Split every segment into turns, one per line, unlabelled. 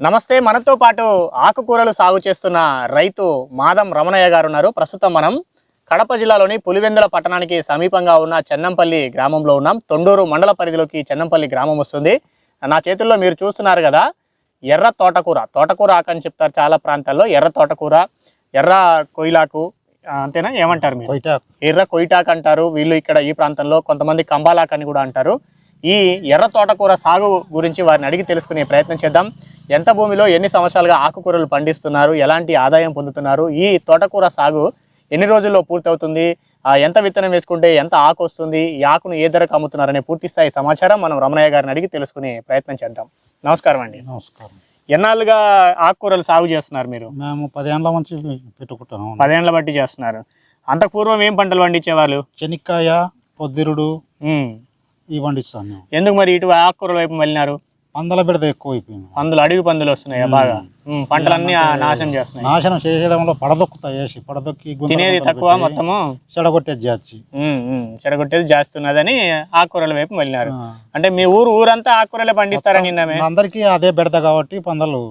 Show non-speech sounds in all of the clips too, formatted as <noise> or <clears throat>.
నమస్తే మనతో పాటు ఆకుకూరలు సాగు చేస్తున్న రైతు మాదం రమణయ్య గారు ఉన్నారు. ప్రస్తుతం మనం కడప జిల్లాలోని పులివెందుల పట్టణానికి సమీపంగా ఉన్న చెన్నంపల్లి గ్రామంలో ఉన్నాం. తొండూరు మండల పరిధిలోకి చెన్నంపల్లి గ్రామం వస్తుంది. నా చేతుల్లో మీరు చూస్తున్నారు కదా ఎర్ర తోటకూర. తోటకూర ఆకు అని చెప్తారు చాలా ప్రాంతాల్లో. ఎర్ర తోటకూర ఎర్ర కొయిలాకు అంతేనా? ఏమంటారు మీరు? ఎర్ర కొయిటాక్ అంటారు. వీళ్ళు ఇక్కడ ఈ ప్రాంతంలో కొంతమంది కంబాలాక్ అని కూడా అంటారు. ఈ ఎర్ర తోటకూర సాగు గురించి వారిని అడిగి తెలుసుకునే ప్రయత్నం చేద్దాం. ఎంత భూమిలో ఎన్ని సంవత్సరాలుగా ఆకుకూరలు పండిస్తున్నారు? ఎలాంటి ఆదాయం పొందుతున్నారు? ఈ తోటకూర సాగు ఎన్ని రోజుల్లో పూర్తవుతుంది? ఎంత విత్తనం వేసుకుంటే ఎంత ఆకు వస్తుంది? ఈ ఆకును ఏ ధరకు అమ్ముతున్నారనే పూర్తి స్థాయి సమాచారం మనం రమణయ్య గారిని అడిగి తెలుసుకునే ప్రయత్నం చేద్దాం. నమస్కారం అండి.
నమస్కారం.
ఎన్నాళ్ళుగా ఆకుకూరలు సాగు చేస్తున్నారు మీరు?
మేము పదేళ్ళ నుంచి పెట్టుకుంటాం
పదేళ్ళ బట్టి చేస్తున్నారు. అంత పూర్వం ఏం పంటలు పండించేవాళ్ళు?
చెనిక్కాయ పొద్దురుడు. ఇవి పండిస్తాం మేము
ఎందుకు మరి ఇటు ఆకుకూరల వైపు వెళ్ళినారు
పందల బిడత ఎక్కువ అయిపోయింది
పందులు అడవి పందులు వస్తున్నాయి బాగా? పంటలన్నీ నాశనం చేస్తున్నాయి.
నాశనం చేసేయడంలో పడదొక్కుతాయి వేసి పడదొక్కి
తినేది తక్కువ మొత్తము?
చెడగొట్టేది
ఉమ్, చెడగొట్టేది చేస్తున్నదని ఆకుకూరల వైపు వెళ్ళినారు. అంటే మీ ఊరు ఊరంతా ఆకుకూరలే పండిస్తారని
అందరికీ అదే బెడత కాబట్టి పందలు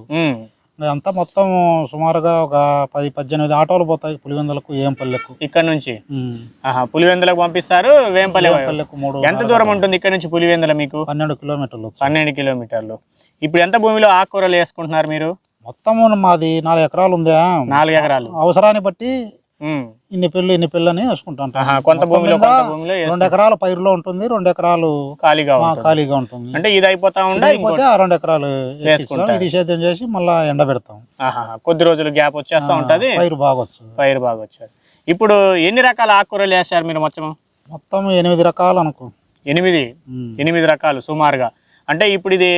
అంతా మొత్తం సుమారుగా ఒక పది పద్దెనిమిది ఆటోలు పోతాయి పులివెందులకు ఏం పల్లెకు
ఇక్కడ నుంచి. ఆహా పులివెందులకు పంపిస్తారు వేంపల్లి వైపు.
పల్లెకు మూడు
ఎంత దూరం ఉంటుంది ఇక్కడ నుంచి పులివెందుల మీకు?
పన్నెండు కిలోమీటర్లు.
పన్నెండు కిలోమీటర్లు. ఇప్పుడు ఎంత భూమిలో ఆకుకూరలు వేసుకుంటున్నారు మీరు?
మొత్తము మాది నాలుగు ఎకరాలు ఉందా?
నాలుగు ఎకరాలు.
అవసరాన్ని బట్టి ఇన్ని పిల్లు ఇన్ని పిల్లని వేసుకుంటాం
కొంత భూమిలో కొంత
రెండు ఎకరాలు పైరులో ఉంటుంది రెండు ఎకరాలు
ఖాళీగా
ఖాళీగా ఉంటుంది.
అంటే ఇది అయిపోతా ఉండ
అయిపోతే ఆ రెండు ఎకరాలు.
వేసుకుంటారు.
ఇది సేద్యం చేసి మళ్ళా ఎండ పెడతాం.
కొద్ది రోజులు గ్యాప్ వచ్చేస్తా ఉంటది.
పైరు బాగొచ్చు
పైరు బాగా వచ్చారు ఇప్పుడు ఎన్ని రకాల ఆకుకూరలు వేస్తారు మీరు మొత్తం
మొత్తం ఎనిమిది రకాలు అనుకో.
ఎనిమిది. ఎనిమిది రకాలు సుమారుగా. అంటే ఇప్పుడు ఇది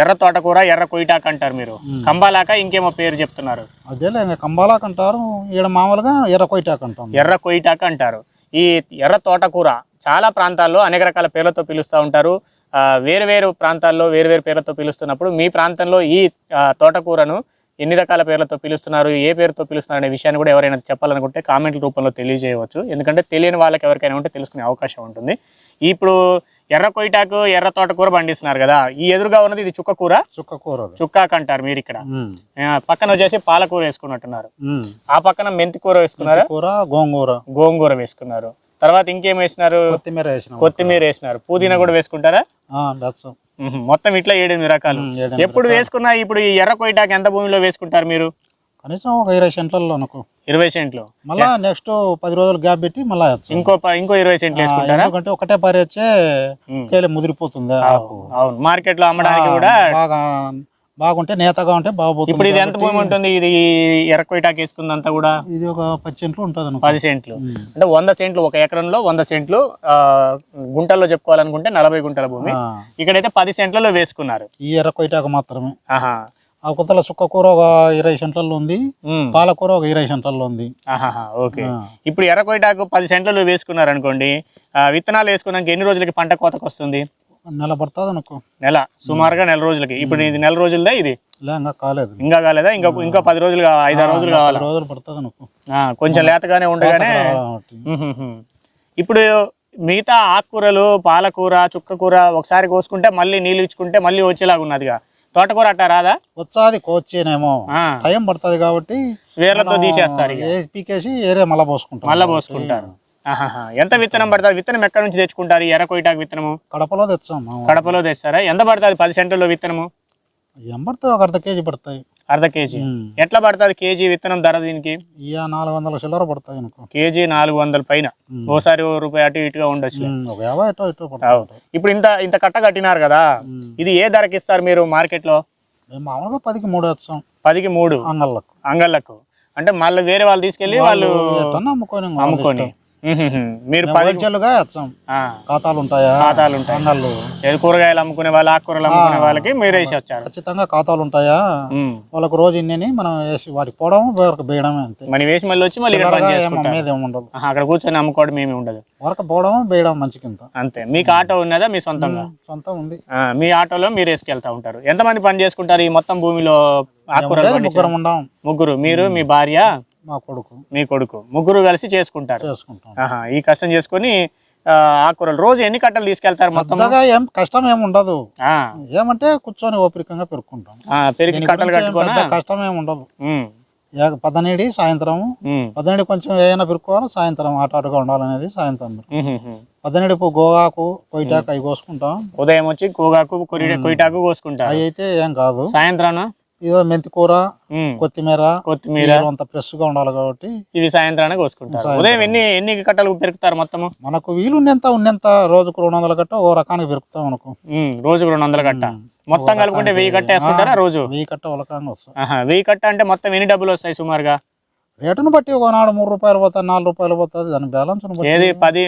ఎర్ర తోటకూర ఎర్ర కొయిటాక్ అంటారు మీరు. కంబాలాక ఇంకేమో పేరు చెప్తున్నారు.
అదేలే ఇంకా కంబాలాక్ అంటారు. ఈడ మామూలుగా ఎర్ర కొయిటాక్ అంటాం
ఎర్ర కొయిటాక్ అంటారు. ఈ ఎర్ర తోటకూర చాలా ప్రాంతాల్లో అనేక రకాల పేర్లతో పిలుస్తూ ఉంటారు. వేరు వేరు ప్రాంతాల్లో వేరు వేరు పేర్లతో పిలుస్తున్నప్పుడు మీ ప్రాంతంలో ఈ తోటకూరను ఎన్ని రకాల పేర్లతో పిలుస్తున్నారు ఏ పేరుతో పిలుస్తున్నారు అనే విషయాన్ని కూడా ఎవరైనా చెప్పాలనుకుంటే కామెంట్ల రూపంలో తెలియజేయవచ్చు. ఎందుకంటే తెలియని వాళ్ళకి ఎవరికైనా ఉంటే తెలుసుకునే అవకాశం ఉంటుంది. ఇప్పుడు ఎర్ర కొయిటాకు ఎర్ర తోటకూర పండిస్తున్నారు కదా ఈ ఎదురుగా ఉన్నది ఇది చుక్క కూర?
చుక్క కూరలు
చుక్కాకు అంటారు మీరు ఇక్కడ. పక్కన వచ్చేసి పాలకూర వేసుకున్నట్టున్నారు. ఆ పక్కన మెంతి కూర వేసుకున్నారా?
కూర గోంగూర.
గోంగూర వేసుకున్నారు. తర్వాత ఇంకేం వేసినారు?
కొత్తిమీర వేసినాం.
కొత్తిమీర వేసినారు. పుదీనా కూడా వేసుకుంటారా. మొత్తం ఇట్లా ఏడెనిమిది రకాలు. ఎప్పుడు వేసుకున్నా ఇప్పుడు ఈ ఎర్ర కొయిటాకు ఎంత భూమిలో వేసుకుంటారు మీరు?
కనీసం ఒక ఇరవై సెంట్లలో అనుకో
ఇరవై సెంట్లు.
మళ్ళా నెక్స్ట్ పది రోజులు గ్యాప్ పెట్టి మళ్ళా.
ఇంకో ఇంకో ఇరవై సెంట్లు వేసుకుంటారా?
ఎందుకంటే ఒకటే పారి వచ్చే ముదిరిపోతుంది?
అవును. మార్కెట్లో అమ్మడానికి కూడా
బాగా బాగుంటే నేతగా ఉంటే బాగుపోతుంది
ఇప్పుడు ఇది ఎంత భూమి ఉంటుంది? ఇది ఎర్ర కొయిటాకు వేసుకుందంతా కూడా?
ఇది ఒక పది సెంట్లు ఉంటుంది
పది సెంట్లు. అంటే వంద సెంట్లు ఒక ఎకరంలో వంద సెంట్లు గుంటల్లో చెప్పుకోవాలనుకుంటే నలభై గుంటల భూమి. ఇక్కడైతే పది సెంట్లలో వేసుకున్నారు.
ఈ ఎర్ర కొయిటాకు మాత్రమే.
ఆహా.
ఆ కొత్తల సుక్క కూర ఒక ఇరవై సెంట్లలో ఉంది. పాలకూర ఒక ఇరవై సెంట్లలో ఉంది.
ఓకే. ఇప్పుడు ఎర్ర కొయిటాకు పది సెంట్లలో వేసుకున్నారు అనుకోండి విత్తనాలు వేసుకున్నాక ఎన్ని రోజులకి పంట కోతకు వస్తుంది
నెల పడుతుంది అనుకో
నెల సుమారుగా నెల రోజులకి. ఇప్పుడు ఇది నెల రోజులదా ఇది?
ఇంకా కాలేదు.
ఇంకా కాలేదా? ఇంకా ఇంకా పది రోజులు కావాలి ఐదారు రోజులు కావాలా?
రోజులు పడుతుంది అనుకో
కొంచెం లేతగానే ఉండగానే. ఇప్పుడు మిగతా ఆకుకూరలు పాలకూర చుక్కకూర ఒకసారి కోసుకుంటే మళ్ళీ నీళ్ళు ఇచ్చుకుంటే మళ్ళీ వచ్చేలాగా ఉన్నదిగా. తోటకూర అట్టా రాదా?
వచ్చాది కోచ్చేనేమో
ఆ,
టైం పడుతుంది కాబట్టి
వేర్లతో తీసేస్తారు
పీకేసి ఏరే మళ్ళా పోసుకుంటాం
మళ్ళా పోసుకుంటారు. ఎంత విత్తనం పడుతుంది? విత్తనం ఎక్కడి నుంచి తెచ్చుకుంటారు? ఈ ఎర్ర కొయిటాకు విత్తనము?
కడపలో తెచ్చాం మేము.
కడపలో తెస్తారా? ఎంత పడుతుంది? పది సెంటర్లో విత్తనము?
ఒక అర్ధ కేజీ పడతాయి.
అర్ధ కేజీ. ఎట్లా పడుతుంది కేజీ విత్తనం ధర దీనికి?
నాలుగు వందల చిల్లర పడతాయి
కేజీ నాలుగు వందల పైన. ఓసారి ఓ రూపాయి అటు ఇటుగా ఉండొచ్చు. ఇప్పుడు ఇంత ఇంత కట్ట కట్టినారు కదా. ఇది ఏ ధరకి ఇస్తారు మీరు మార్కెట్లో
మేము మామూలుగా పదికి మూడు వచ్చాం
పదికి మూడు.
అంగళ్ళకు.
అంగళ్ళకు. అంటే మళ్ళీ వేరే వాళ్ళు తీసుకెళ్ళి వాళ్ళు
అమ్ముకొని
అమ్ముకొని. మీరు ఆ,
ఖాతాలు ఉంటాయా
ఖాతాలు ఉంటాయి కూరగాయలు అమ్ముకునే వాళ్ళు ఆకుకూరలు అమ్ముకునే వాళ్ళకి మీరు వేసి వచ్చారు.
ఖచ్చితంగా ఖాతాలు ఉంటాయా. వాళ్ళకు రోజు ఇన్ని మనం వేసి వాటికి పోవడం వేరొక బేయడమే అంతే.
మరి వేసి మళ్ళీ వచ్చి మళ్ళీ
ఉండదు.
అక్కడ కూర్చొని అమ్ముకోవడం ఏమి ఉండదు.
వరకు పోవడం బేయడం మంచి కింద.
అంతే. మీకు ఆటో ఉన్నదా? మీ సొంతంగా?
సొంతం ఉంది.
ఆ, మీ ఆటోలో మీరు వేసుకెళ్తా ఉంటారు. ఎంతమంది పని చేసుకుంటారు ఈ మొత్తం భూమిలో ఆకుకూరలు
ముగ్గురు.
మీరు మీ భార్య?
మా కొడుకు.
మీ కొడుకు. ముగ్గురు కలిసి చేసుకుంటారు.
చేసుకుంటాం.
ఆహా ఈ కష్టం చేసుకొని ఆ, ఆకుకూరలు రోజు ఎన్ని కట్టలు తీసుకెళ్తారు మొత్తం?
పెద్దగా ఏం కష్టం ఏం ఉండదు.
ఆ,
ఏమంటే కూర్చొని ఓపికంగా పెరుక్కుంటాం.
ఆ, పెరిగి
దీని
కట్టలు
గురించి ఏం
కట్టుకోనా
పెద్ద కష్టం ఏం ఉండదు.
ఉమ్,
ఏ- పద్దనేడి సాయంత్రం
ఉమ్,
పద్దనేడి కొంచెం ఏమైనా పెరుక్కోవాలి సాయంత్రం ఆట ఆటగా ఉండాలనేది సాయంత్రం
ఉమ్, ఉమ్, ఉమ్.
పద్దనేడి పువ్వు గోగాకు కొయ్యటాకు అవి కోసుకుంటాం.
ఉదయం వచ్చి కూగాకు కొరి- కొయ్యటాకు కోసుకుంటారు.
అవి అయితే ఏం కాదు.
సాయంత్రం
ఇదో మెంతి కూర కొత్తిమీర
కొత్తిమీర.
అంత ఫ్రెష్గా ఉండాలి కాబట్టి
ఇవి సాయంత్రానికి కోసుకుంటారు. ఉదయం ఎన్ని ఎన్ని కట్టలు పెరుకుతారు మొత్తము?
మనకు వీలున్నంత ఉన్నంత రోజుకు రెండు వందల గట్ట ఓ రకానికి పెరుకుతాం మనకు.
రోజుకు రెండు వందల కట్ట. మొత్తం కలుపుకుంటే వెయ్యి కట్ట వేసుకుంటారా రోజు?
వెయ్యి కట్ట ఒక
వెయ్యి కట్ట అంటే మొత్తం ఎన్ని డబ్బులు వస్తాయి సుమారుగా?
రేటును బట్టి ఒకనాడు మూడు రూపాయలు పోతుంది నాలుగు రూపాయలు పోతుంది దాని బ్యాలెన్స్
ఏది? పది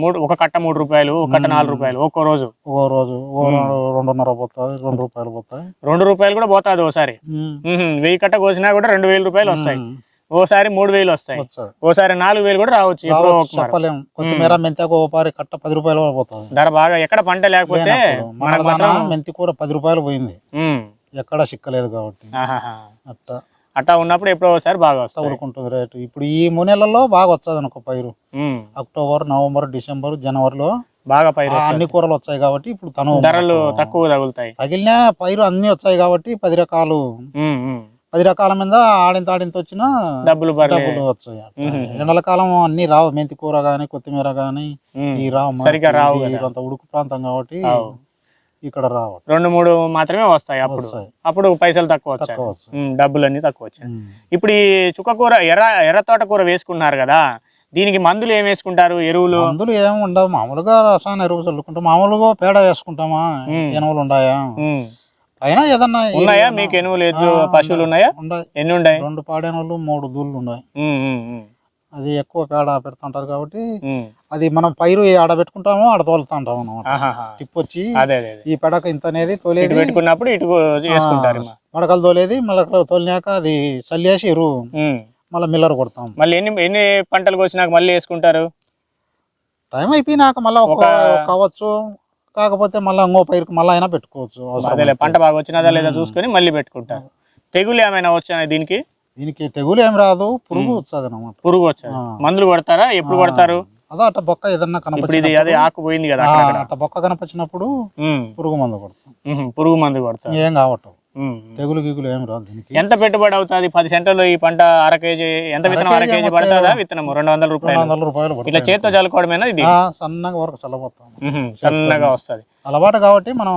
మూడు ఒక కట్ట మూడు రూపాయలు ఒక కట్ట. నాలుగు రూపాయలు ఒక్కో రోజు.
ఓ రోజు రెండున్నర పోతుంది రెండు రూపాయలు పోతాయి.
రెండు రూపాయలు కూడా పోతాది ఓసారి. వెయ్యి కట్ట కోసినా కూడా రెండు వేల రూపాయలు వస్తాయి. ఓసారి మూడు వేలు వస్తాయి. ఓసారి నాలుగు వేలు కూడా రావచ్చు ఎప్పుడో
రావచ్చు,
ఒక మారు.
చెప్పలేం. కొత్తిమీర మెంతాకు ఓ పారి కట్ట పది రూపాయలు పోతుంది.
ధర బాగా ఎక్కడ పంట లేకపోతే
మెంతి కూర పది రూపాయలు పోయింది. ఎక్కడ చిక్కలేదు కాబట్టి. అట్ట.
అట్టా ఉన్నప్పుడు ఎప్పుడో ఒకసారి బాగా వస్తాయి
తగులుకుంటుంది రేటు ఇప్పుడు ఈ మూడు నెలల్లో బాగా వచ్చేది అనుకో పైరు అక్టోబర్ నవంబర్ డిసెంబర్ జనవరిలో
బాగా పైరు.
అన్ని కూరలు వచ్చాయి కాబట్టి ఇప్పుడు తను
ధరలు తక్కువ తగులుతాయి
తగిలిన పైరు అన్ని వచ్చాయి కాబట్టి పది రకాలు. పది రకాల మీద ఆడింత ఆడింత వచ్చిన
డబ్బులు
డబ్బులు వచ్చాయి. ఎండల కాలం అన్ని రావు మెంతి కూర గాని కొత్తిమీర గాని. ఈ రావు.
సరిగ్గా రావు.
అంత ఉడుకు ప్రాంతం కాబట్టి. ఇక్కడ రావు
రెండు మూడు మాత్రమే వస్తాయి అప్పుడు. అప్పుడు పైసలు తక్కువ వచ్చాయి. ఉమ్, డబ్బులన్నీ తక్కువ వచ్చాయి. ఇప్పుడు ఈ చుక్కకూర ఎర్ర ఎర్ర తోటకూర వేసుకున్నారు కదా దీనికి మందులు ఏం వేసుకుంటారు? ఎరువులు?
మందులు ఏమి ఉండవు. మామూలుగా రసాయన ఎరువు చల్లుకుంటాం. మామూలుగా పేడ వేసుకుంటామా. ఎనువులు ఉన్నాయా. అయినా ఏదన్నా
ఉన్నాయా? మీకు ఎనువులు పశువులు ఉన్నాయా. ఎన్ని ఉన్నాయి?
రెండు పాడేనులు మూడు దూళ్ళు ఉన్నాయి. అది ఎక్కువ పేడ పెడుతుంటారు కాబట్టి. అది మనం పైరు ఆడ పెట్టుకుంటాము ఆడ తోలుతుంటాం అనమాట
ఆహాహా.
టిప్ వచ్చి. ఈ పెడక ఇంత అనేది తోలేది
పెట్టుకున్నప్పుడు ఇటు
మడకలు తోలేది మళ్ళీ తోలినాక అది చల్లేసి ఎరువు. మళ్ళీ మిల్లర్ కొడతాం
మళ్ళీ ఎన్ని ఎన్ని పంటలు కోసినాక మళ్ళీ వేసుకుంటారు
టైం అయిపోయినాక మళ్ళీ ఒక కావచ్చు కాకపోతే మళ్ళీ ఇంకో పైరుకి మళ్ళీ అయినా పెట్టుకోవచ్చు.
పంట బాగా వచ్చినదా లేదా. చూసుకొని మళ్ళీ పెట్టుకుంటారు తెగులు ఏమైనా వచ్చా దీనికి
దీనికి తెగులు ఏం రాదు పురుగు. వస్తుంది అనమాట
పురుగు వచ్చాయి
ఆ.
మందులు కొడతారా? ఎప్పుడు కొడతారు?
అదే అట్ట బొక్క ఏదన్నా
ఇది అదే ఆకు పోయింది కదా.
అట్ట బొక్క కనపచ్చినప్పుడు పురుగు మందు కొడతాం.
పురుగు మందు కొడతారు.
ఏం కావటం. తెగులు గిగులు ఏం రాదు దీనికి.
ఎంత పెట్టుబడి అవుతుంది? పది సెంటర్లో ఈ పంట అర కేజీ ఎంత విత్తనం? అర
కేజీ
పడుతుందా. విత్తనం రెండు వందల రూపాయలు.
వందల రూపాయలు
ఇట్లా. చేత్తో చల్లుకోవడమేనా ఇది?
సన్నగా వరకు చల్లబోతాం.
సన్నగా వస్తుంది.
అలవాటు కాబట్టి మనం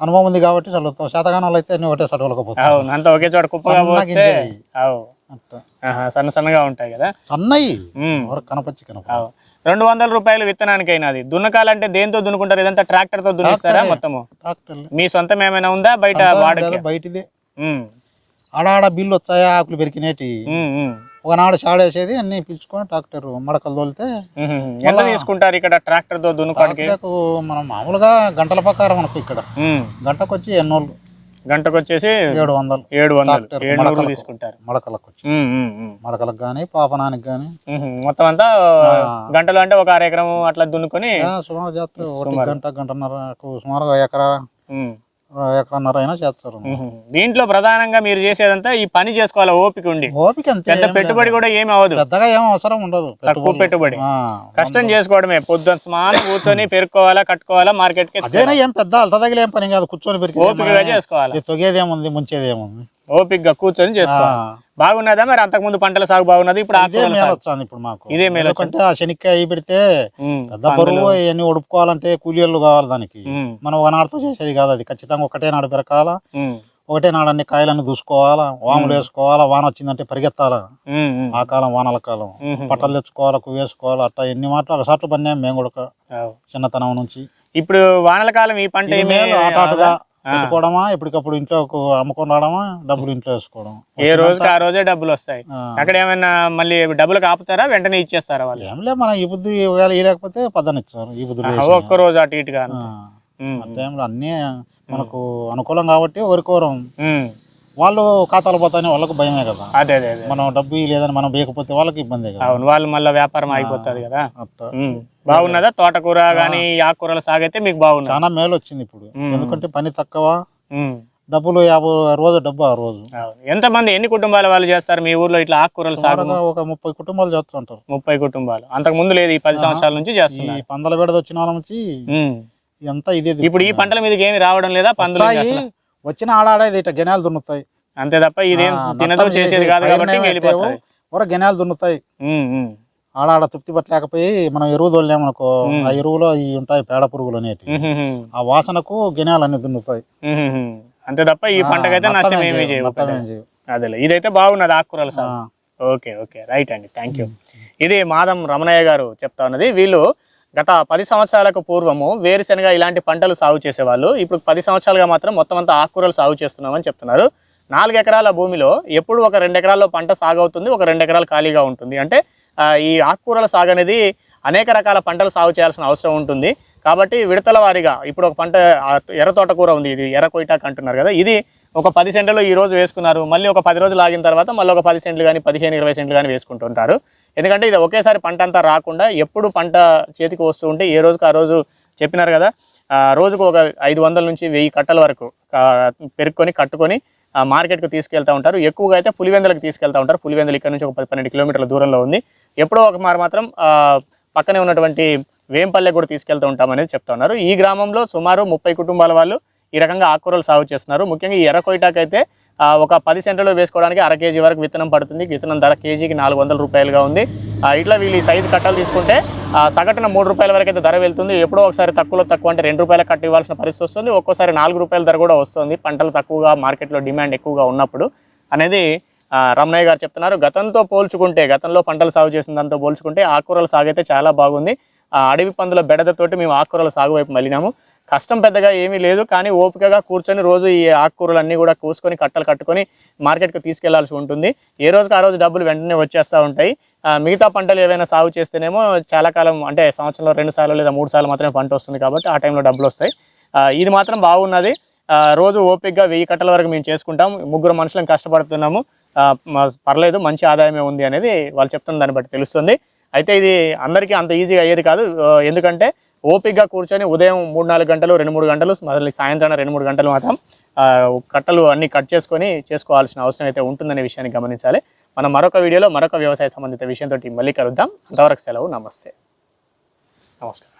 అనుభవం ఉంది కాబట్టి చల్లుతాం శాతగానంలో అయితే అన్ని ఒకటే చదవలేకపోతాం
అంత ఒకే చోట కుప్పగా పోస్తే సన్న సన్నగా ఉంటాయి కదా?
సన్నయి. కనపచ్చి కనప
అవు. రెండు వందల రూపాయలు విత్తనానికి అయినది దున్నకాలంటే దేంతో దున్నుకుంటారు? ఇదంతా ట్రాక్టర్తో దున్నిస్తారా. మొత్తము? మీ సొంతం ఏమైనా ఉందా బయట
బయటిదే.
ఉమ్,
ఆడ ఆడ బిల్లు వచ్చాయా ఆకులు పెరికినేటి. ఒకనాడు షాడేసేది అన్ని పిలుచుకొని ట్రాక్టర్ మడకలు తోలితే.
ఎంత తీసుకుంటారు ఇక్కడ ట్రాక్టర్తో దున్నుకోవడానికి
మనం మామూలుగా గంటల ప్రకారం అనుకో ఇక్కడ. గంటకు వచ్చి ఎన్నోళ్ళు.
గంటకు వచ్చేసి
ఏడు వందలు.
ఏడు వందలు ఏడు. తీసుకుంటారు.
మడకలకు వచ్చి మడకలకు కానీ పాపనానికి కానీ.
మొత్తం అంతా. గంటలు అంటే ఒక అర ఎకరం అట్లా దున్నుకొని
సుమారు
సుమారు.
గంట గంటన్నరకు సుమారుగా ఎకరా. అయినా చేస్తారు.
దీంట్లో ప్రధానంగా మీరు చేసేదంతా ఈ పని చేసుకోవాలి ఓపిక ఉండి.
ఓపిక
పెద్ద పెట్టుబడి. కూడా ఏమి అవ్వదు.
పెద్దగా ఏం అవసరం ఉండదు.
తక్కువ పెట్టుబడి. కష్టం చేసుకోవడమే. పొద్దున స్మానం కూర్చొని <clears throat> పెరుక్కోవాలా కట్టుకోవాలా మార్కెట్కి
అదేనా ఏం పెద్ద అల్తదగిలి పని కాదు కూర్చొని పెరిగి
ఓపికగా చేసుకోవాలా.
తొగేది ఏముంది ముంచేది ఏముంది
ఓపికగా కూర్చొని చేసుకోవాలి బాగున్నదా మరి? అంతకుముందు పంటల సాగు బాగున్నది? ఇప్పుడు
ఇదే
ఆకుకూరల
మేలు
సాగు.
వచ్చింది ఇప్పుడు మాకు.
ఇదే మేలు
ఎందుకంటే ఆ శనిక్కాయ పెడితే పెద్ద బరువు ఇవన్నీ ఒడుపుకోవాలంటే కూలీలు కావాలి దానికి. మనం ఒకనాడుతో చేసేది కాదు అది. ఖచ్చితంగా ఒకటే నాడు పెరకాలా. ఒకటే నాడు అన్ని కాయలన్నీ దూసుకోవాలా. వాములు వేసుకోవాలా. వాన వచ్చిందంటే పరిగెత్తాలా. ఆ కాలం వానల కాలం. పట్టలు తెచ్చుకోవాలా వేసుకోవాలా అట్లా ఎన్ని మాటలు ఒక సాట్లు పన్నాం మేము కూడా. చిన్నతనం నుంచి.
ఇప్పుడు వానల కాలం ఈ పంట
ఇది పెట్టుకోవడమా? ఎప్పటికప్పుడు ఇంట్లో అమ్ముకొని రావడమా? డబ్బులు ఇంట్లో వేసుకోవడం.
ఏ రోజుకి ఆ రోజే డబ్బులు వస్తాయి. అక్కడ ఏమైనా మళ్ళీ డబ్బులకు ఆపుతారా వెంటనే ఇచ్చేస్తారా వాళ్ళు?
ఏంలే మన ఈ బుద్ధి ఒకవేళ ఇవ్వలేకపోతే పద్దన ఇచ్చారు ఈ బుద్ధి
ఒక్క రోజు అటు ఇటుగా
టైంలో అన్నీ మనకు అనుకూలం కాబట్టి
ఉమ్,
వాళ్ళు ఖాతాలు పోతానే వాళ్ళకు భయమే కదా.
అదే అదే అదే.
మనం డబ్బు లేదని మనం వేయకపోతే వాళ్ళకి ఇబ్బంది కదా.
అవును వాళ్ళు మళ్ళీ వ్యాపారం అయిపోతుంది కదా.
అట్లా
ఉమ్, బాగున్నదా? తోటకూర గానీ ఈ ఆకుకూరల సాగు అయితే మీకు బాగున్నది
చాలా మేలు వచ్చింది ఇప్పుడు. ఎందుకంటే పని తక్కువ.
ఉమ్,
డబ్బులు యాభై రోజు డబ్బు ఆ రోజు.
అవును. ఎంతమంది ఎన్ని కుటుంబాల వాళ్ళు చేస్తారు మీ ఊర్లో ఇట్లా ఆకుకూరలు సాగు
సుమారుగా ఒక ముప్పై కుటుంబాలు చేస్తుంటారు.
ముప్పై కుటుంబాలు. అంతకు ముందు లేదు ఈ పది. సంవత్సరాల నుంచి
ఈ
చేస్తున్నారు.
పందల బెడద వచ్చిన వాళ్ళ నుంచి
ఉమ్.
ఎంత ఇదే
ఇప్పుడు ఈ పంటల మీదకి ఏమి రావడం లేదా? పందులు
వచ్చాయి,
ఇంకా అసలు?
వచ్చిన ఆడాడేది ఇట గెనాలు దున్నుతాయి
అంతే తప్ప ఇదేం తినదు చేసేది కాదు కాబట్టి
ఊర గెనాలు దున్నుతాయి. ఆడాడ తృప్తి పట్టలేకపోయి మనం ఎరువు తోలేమనుకో
ఉమ్.
ఆ ఎరువులో ఈ ఉంటాయి పేడ పురుగులు
ఉహుహు.
ఆ వాసనకు గెనాలు అన్ని దున్నుతాయి.
అంతే తప్ప ఈ పంటకైతే నష్టం ఏమీ
చేయవు.
అదేలే ఇదైతే బాగున్నది ఆకుకూరల సాగు ఓకే ఓకే రైట్ అండి థ్యాంక్ యూ ఇది మాదం రమణయ్య గారు చెప్తా ఉన్నది వీళ్ళు గత పది సంవత్సరాలకు పూర్వము వేరుశనగ ఇలాంటి పంటలు సాగు చేసేవాళ్ళు. ఇప్పుడు పది సంవత్సరాలుగా మాత్రం మొత్తం అంతా ఆకుకూరలు సాగు చేస్తున్నామని చెప్తున్నారు. నాలుగు ఎకరాల భూమిలో ఎప్పుడు ఒక రెండు ఎకరాల్లో పంట సాగు అవుతుంది ఒక రెండు ఎకరాలు ఖాళీగా ఉంటుంది. అంటే ఈ ఆకుకూరల సాగు అనేది అనేక రకాల పంటలు సాగు చేయాల్సిన అవసరం ఉంటుంది. కాబట్టి విడతల వారీగా ఇప్పుడు ఒక పంట ఎర్ర తోటకూర ఉంది ఇది ఎర్ర కొయిటాక్ అంటున్నారు కదా. ఇది ఒక పది సెంట్లు ఈ రోజు వేసుకున్నారు. మళ్ళీ ఒక పది రోజులు ఆగిన తర్వాత మళ్ళీ ఒక పది సెంట్లు కానీ పదిహేను ఇరవై సెంట్లు కానీ వేసుకుంటుంటారు. ఎందుకంటే ఇది ఒకేసారి పంట అంతా రాకుండా ఎప్పుడు పంట చేతికి వస్తూ ఉంటే ఏ రోజుకి ఆ రోజు చెప్పినారు కదా రోజుకు ఒక ఐదు వందల నుంచి వెయ్యి కట్టల వరకు పెరుక్కొని కట్టుకొని మార్కెట్కు మార్కెట్కి తీసుకెళ్తా ఉంటారు. ఎక్కువగా అయితే పులివెందులకు తీసుకెళ్తా ఉంటారు. పులివెందులు ఇక్కడ నుంచి ఒక పది పన్నెండు కిలోమీటర్ల దూరంలో ఉంది. ఎప్పుడో ఒక మారు మాత్రం పక్కనే ఉన్నటువంటి వేంపల్లె కూడా తీసుకెళ్తూ ఉంటామనేది చెప్తున్నారు ఈ గ్రామంలో సుమారు ముప్పై కుటుంబాల వాళ్ళు ఈ రకంగా ఆకుకూరలు సాగు చేస్తున్నారు. ముఖ్యంగా ఈ ఎర్ర అయితే ఒక పది సెంటర్లో వేసుకోవడానికి అర కేజీ వరకు విత్తనం పడుతుంది. విత్తనం ధర కేజీకి నాలుగు వందల రూపాయలుగా ఉంది. ఇట్లా వీళ్ళు ఈ సైజు కట్టలు తీసుకుంటే ఆ, సగటున మూడు రూపాయల వరకు అయితే ధర వెళ్తుంది. ఎప్పుడో ఒకసారి తక్కువలో తక్కువ అంటే రెండు రూపాయల కట్ట ఇవ్వాల్సిన పరిస్థితి వస్తుంది. ఒక్కోసారి నాలుగు రూపాయల ధర కూడా వస్తుంది. పంటలు తక్కువగా మార్కెట్లో డిమాండ్ ఎక్కువగా ఉన్నప్పుడు అనేది రమణయ్య గారు చెప్తున్నారు. గతంతో పోల్చుకుంటే గతంలో పంటలు సాగు చేసిన దాంతో పోల్చుకుంటే ఆకుకూరల సాగు అయితే చాలా బాగుంది. ఆ, అడవి పందుల బెడదతోటి మేము ఆకుకూరల సాగు వైపు మళ్ళినాము. కష్టం పెద్దగా ఏమీ లేదు కానీ ఓపికగా కూర్చొని రోజు ఈ ఆకుకూరలన్నీ కూడా కూసుకొని కట్టలు కట్టుకొని మార్కెట్కి తీసుకెళ్ళాల్సి ఉంటుంది. ఏ రోజుకి ఆ రోజు డబ్బులు వెంటనే వచ్చేస్తూ ఉంటాయి. మిగతా పంటలు ఏవైనా సాగు చేస్తేనేమో చాలా కాలం అంటే సంవత్సరంలో రెండు సార్లు లేదా మూడు సార్లు మాత్రమే పంట వస్తుంది కాబట్టి ఆ టైంలో డబ్బులు వస్తాయి. ఇది మాత్రం బాగున్నది. రోజు ఓపికగా వెయ్యి కట్టల వరకు మేము చేసుకుంటాం. ముగ్గురు మనుషులను కష్టపడుతున్నాము. పర్లేదు మంచి ఆదాయమే ఉంది అనేది వాళ్ళు చెప్తున్న దాన్ని బట్టి తెలుస్తుంది. అయితే ఇది అందరికీ అంత ఈజీగా అయ్యేది కాదు. ఎందుకంటే ఓపికగా కూర్చొని ఉదయం మూడు నాలుగు గంటలు రెండు మూడు గంటలు మళ్ళీ సాయంత్రం రెండు మూడు గంటలు మాత్రం కట్టలు అన్ని కట్ చేసుకొని చేసుకోవాల్సిన అవసరం అయితే ఉంటుందనే విషయాన్ని గమనించాలి. మనం మరొక వీడియోలో మరొక వ్యవసాయ సంబంధిత విషయంతో మళ్ళీ కలుద్దాం. అంతవరకు సెలవు. నమస్తే. నమస్కారం.